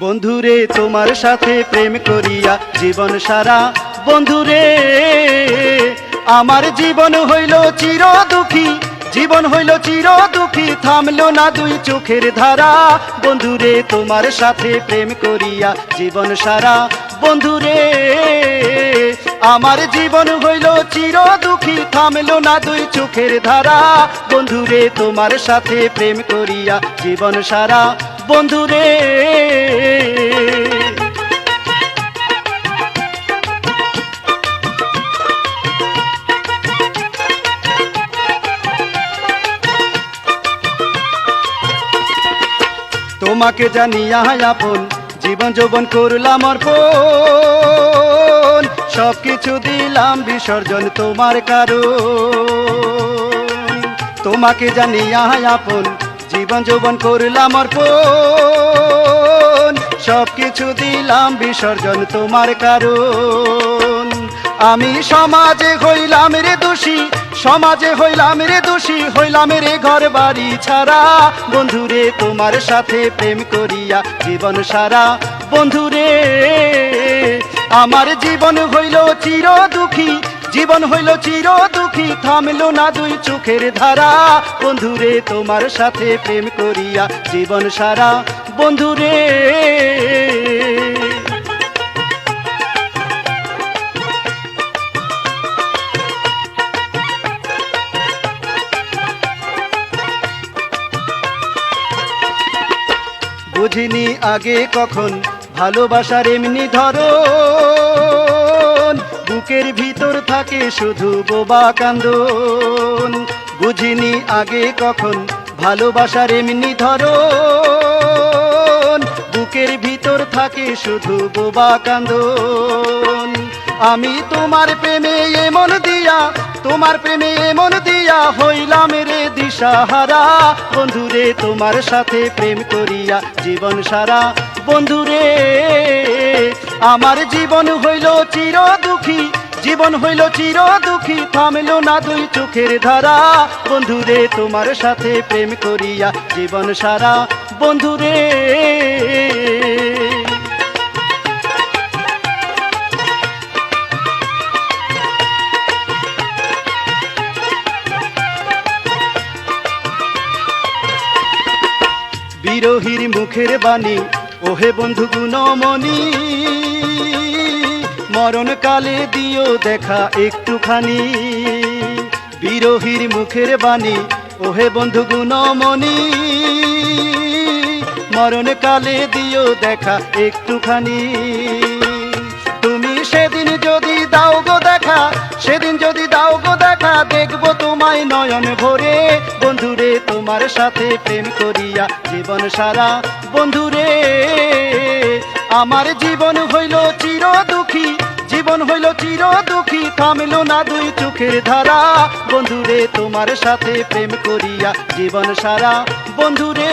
বন্ধুরে, তোমার সাথে প্রেম করিয়া জীবন সারা। বন্ধুরে, আমার জীবন হইল চির দুঃখী, জীবন হইল চির দুঃখী, থামলো না দুই চোখের ধারা। বন্ধুরে, তোমার সাথে প্রেম করিয়া জীবন সারা। বন্ধুরে, আমার জীবন হইল চির দুঃখী, থামলো না দুই চোখের ধারা। বন্ধুরে, তোমার সাথে প্রেম করিয়া জীবন সারা। বন্ধুরে। তোমাকে জানিয়া আপন, জীবন যৌবন করলাম অর্পণ। সব কিছু দিলাম বিসর্জন তোমার কারণ। তোমাকে জানিয়া আপন জীবন যৌবন করলাম অর্পণ। সব কিছু দিলাম বিসর্জন তোমার কারণ। আমি সমাজে হইলাম রে দোষী, সমাজে হইলাম রে দোষী, হইলাম রে ঘর বাড়ি ছাড়া। বন্ধুরে, তোমার সাথে প্রেম করিয়া জীবন সারা। বন্ধুরে, আমার জীবন হইল চির দুঃখী জীবন হইল চির দুঃখী, থামলো না দুই চোখের ধারা। বন্ধুরে, তোমার সাথে প্রেম করিয়া জীবন সারা। বন্ধুরে। বুঝিনি আগে কখন ভালোবাসার এমনি ধরো। বুকের ভিতর থাকে শুধু বোবা কান্দন। বুঝিনি আগে কখন ভালোবাসার এমনি ধরো বুকের ভিতর থাকে শুধু বোবা কান্দন। আমি তোমার প্রেমে এমন দিয়া, তোমার প্রেমে এমন দিয়া হইলাম রে দিশাহারা। বন্ধুরে, তোমার সাথে প্রেম করিয়া জীবন সারা বন্ধুরে আমার জীবন হইল চির দুঃখী, জীবন হইল চির দুঃখী, থামলো না দুই চোখের ধারা। বন্ধুরে তোমার সাথে প্রেম করিয়া জীবন সারা। বন্ধুরে বিরোহীর মুখের বাণী ওহে বন্ধু গুণমণি, মরণকালে দিও দেখা একটুখানি। বিরোহীর মুখের বাণী, ওহে বন্ধু গুণমণি, মরণকালে দিও দেখা একটুখানি। তুমি সেদিন যদি দাও গো দেখা, সেদিন যদি দাও গো দেখা, দেখব তোমায় নয়ন ভরে। বন্ধুরে, তোমার সাথে প্রেম করিয়া জীবন সারা বন্ধুরে, আমার জীবন হইল চির দুঃখী, জীবন হইল চির দুঃখী, থামিল না দুই চোখের ধারা। বন্ধুরে, তোমার সাথে প্রেম করিয়া জীবন সারা। বন্ধুরে